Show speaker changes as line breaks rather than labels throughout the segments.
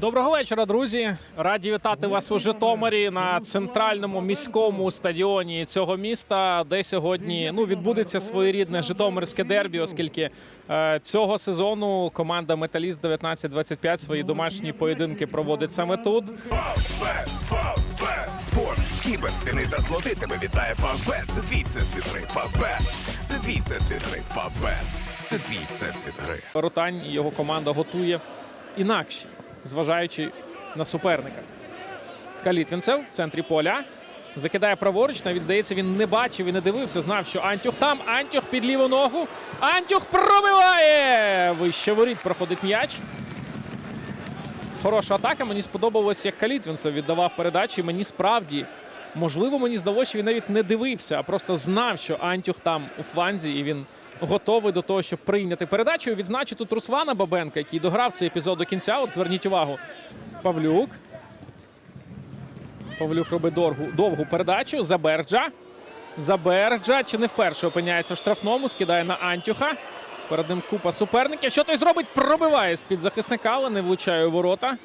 Доброго вечора, друзі. Раді вітати вас у Житомирі на центральному міському стадіоні цього міста, де сьогодні ну відбудеться своєрідне Житомирське дербі, оскільки е, цього сезону команда Металіст 1925 свої домашні поєдинки проводить саме тут.
Спорт, кіберстини та злоти тебе вітає Фавбет. Це твій всесвіт гри. Фавбет. Це твій всесвіт гри. Фавбет. Це твій всесвіт гри.
Ротань і його команда готує інакші, зважаючи на суперника. Калітвінцев в центрі поля. Закидає праворуч, навіть здається, він не бачив і не дивився. Знав, що Антюх там. Антюх під ліву ногу. Антюх пробиває! Вище воріт проходить м'яч. Хороша атака. Мені сподобалось, як Калітвінцев віддавав передачі. Мені справді, можливо, мені здалося, що він навіть не дивився, а просто знав, що Антюх там у фланзі, і він готовий до того, щоб прийняти передачу. Відзначу тут Руслана Бабенка, який дограв цей епізод до кінця. От зверніть увагу. Павлюк. Павлюк робить довгу, довгу передачу. Заберджа. Заберджа. Чи не вперше опиняється в штрафному. Скидає на Антюха. Перед ним купа суперників. Що той зробить? Пробиває з-під захисника, але не влучає у ворота.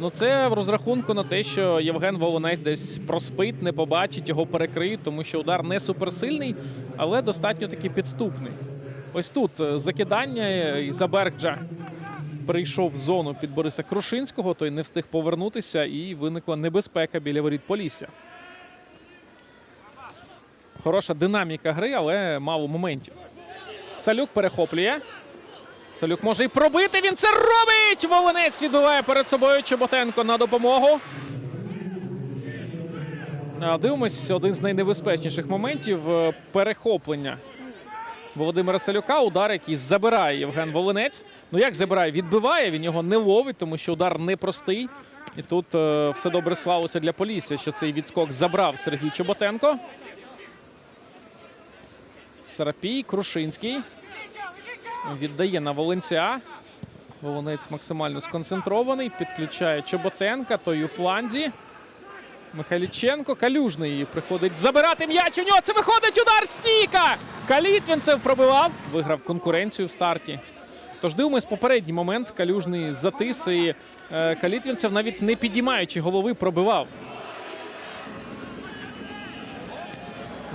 Ну, це в розрахунку на те, що Євген Волонець десь проспить, не побачить, його перекриють, тому що удар не суперсильний, але достатньо таки підступний. Ось тут е, закидання і Заберджа прийшов в зону під Бориса Крушинського, той не встиг повернутися, і виникла небезпека біля воріт Полісся. Хороша динаміка гри, але мало моментів. Салюк перехоплює. Салюк може і пробити. Він це робить! Волонець відбиває перед собою Чеботенко на допомогу. Дивимось, один з найнебезпечніших моментів е, перехоплення Володимира Салюка. Удар, який забирає Євген Волинець. Ну як забирає? Відбиває, він його не ловить, тому що удар непростий. І тут е, все добре склалося для Полісся, що цей відскок забрав Сергій Чоботенко. Сарапій, Крушинський. Віддає на Волинця. Волонець максимально сконцентрований. Підключає Чоботенка, той у фланзі. Михайліченко, Калюжний приходить забирати м'яч. У нього це виходить удар стійка. Калітвінцев пробивав. Виграв конкуренцію в старті. Тож дивимось попередній момент. Калюжний затис і е, Калітвінцев навіть не підіймаючи голови, пробивав.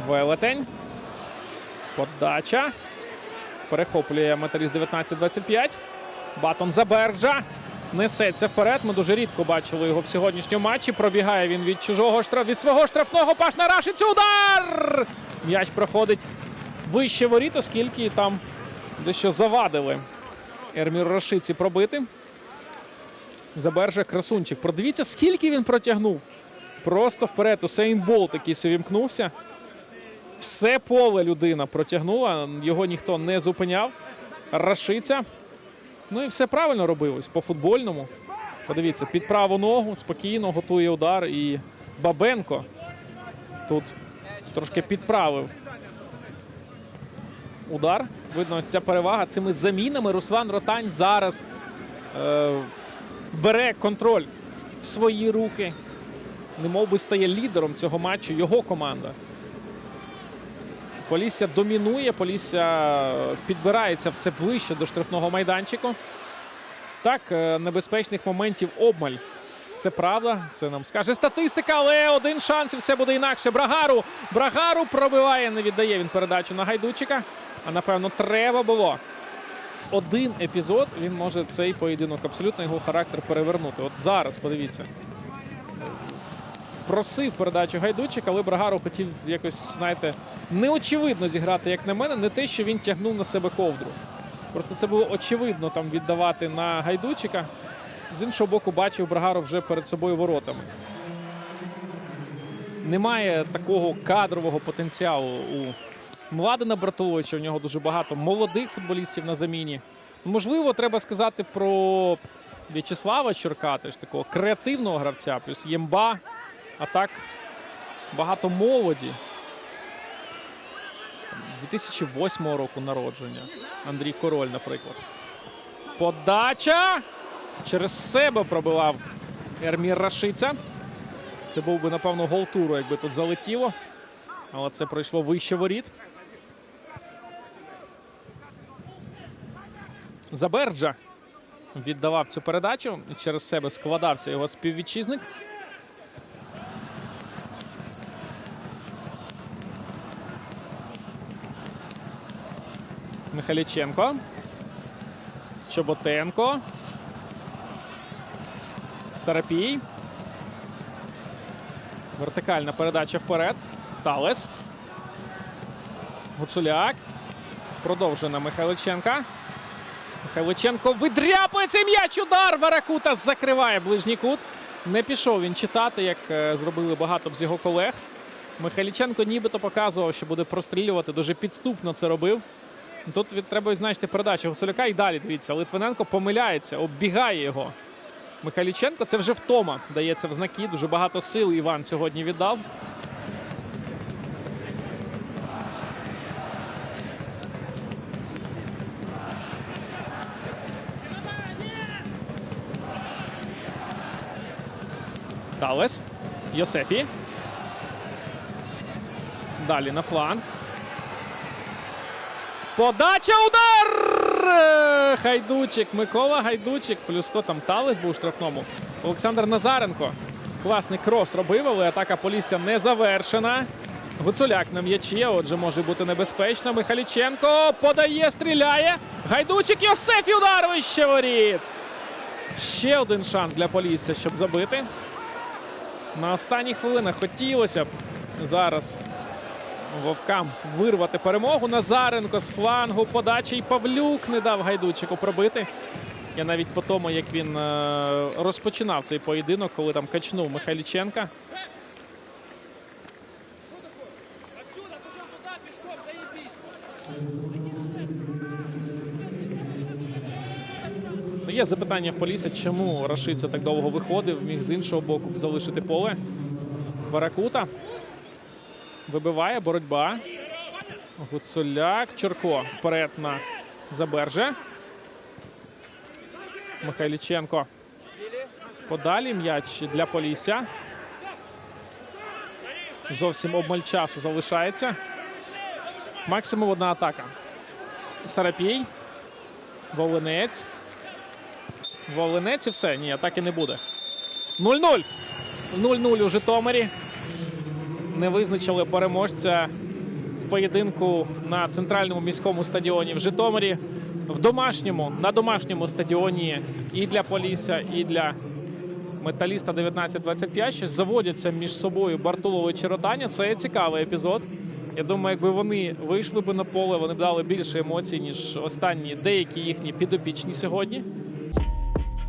Велетень. Подача. Перехоплює металіст 19-25. Батон Заберджа. Несеться вперед. Ми дуже рідко бачили його в сьогоднішньому матчі. Пробігає він від чужого штраф від свого штрафного. Паш на Рашиці. Удар! М'яч проходить вище воріт, оскільки там дещо завадили Ермір Рашиці пробити. Заберже красунчик. Продивіться, скільки він протягнув. Просто вперед. Усейн Болт, який увімкнувся. Все поле людина протягнула, його ніхто не зупиняв. Рашиця. Ну і все правильно робилось по футбольному. Подивіться, під праву ногу спокійно готує удар. І Бабенко тут трошки підправив удар. Видно, ця перевага цими замінами. Руслан Ротань зараз е, бере контроль в свої руки. Немов би стає лідером цього матчу його команда. Полісся домінує, Полісся підбирається все ближче до штрафного майданчику. Так, е, небезпечних моментів обмаль. Це правда, це нам скаже статистика, але один шанс і все буде інакше. Брагару. Брагару пробиває, не віддає він передачу на гайдучика. А напевно, треба було. Один епізод він може цей поєдинок абсолютно його характер перевернути. От зараз, подивіться просив передачу Гайдучик, але Брагару хотів якось, знаєте, неочевидно зіграти, як на мене, не те, що він тягнув на себе ковдру. Просто це було очевидно там віддавати на Гайдучика. З іншого боку, бачив Брагару вже перед собою воротами. Немає такого кадрового потенціалу у Младена Братуловича. У нього дуже багато молодих футболістів на заміні. Можливо, треба сказати про В'ячеслава Чурка, теж такого креативного гравця, плюс Ємба. А так багато молоді. 2008 року народження. Андрій Король, наприклад. Подача. Через себе пробивав Ермір Рашиця. Це був би, напевно, гол туру, якби тут залетіло. Але це пройшло вище воріт. Заберджа. віддавав цю передачу через себе складався його співвітчизник. Михайліченко. Чоботенко. Сарапій. Вертикальна передача вперед. Талес. Гуцуляк. Продовжує на Михайличенка. Михайличенко видряпує цей м'яч. Удар. Варакута закриває ближній кут. Не пішов він читати, як е, зробили багато з його колег. Михайліченко нібито показував, що буде прострілювати. Дуже підступно це робив. Тут від, треба відзначити передачу Гуцуляка. І далі дивіться, Литвиненко помиляється, оббігає його. Михайліченко це вже втома. Дається в знаки. Дуже багато сил Іван сьогодні віддав. Талес. Йосефі. Далі на фланг. Подача удар! Гайдучик. Микола Гайдучик. Плюс 100 там Талес був у штрафному. Олександр Назаренко. Класний крос робив, але атака Полісся не завершена. Гуцуляк на м'ячі, отже, може бути небезпечно. Михайліченко подає, стріляє. Гайдучик Йосефі удар вище воріт. Ще один шанс для Полісся, щоб забити. На останніх хвилинах хотілося б зараз Вовкам вирвати перемогу. Назаренко з флангу. Подача і Павлюк не дав гайдучику пробити. Я навіть по тому, як він е, розпочинав цей поєдинок, коли там качнув Михайліченка. Ну, Є запитання в Полісся, чому Рашиця так довго виходив, міг з іншого боку залишити поле. Баракута. Вибиває боротьба. Гуцуляк. Чурко вперед на Заберже. Михайліченко. Подалі м'яч для Полісся. Зовсім обмаль часу залишається. Максимум одна атака. Сарапій. Волинець. Волинець і все. Ні, атаки не буде. 0-0. 0-0 у Житомирі не визначили переможця в поєдинку на центральному міському стадіоні в Житомирі. В домашньому, на домашньому стадіоні і для Полісся, і для металіста 1925 щось заводяться між собою Бартулово і Чиротаня. Це цікавий епізод. Я думаю, якби вони вийшли б на поле, вони б дали більше емоцій, ніж останні деякі їхні підопічні сьогодні.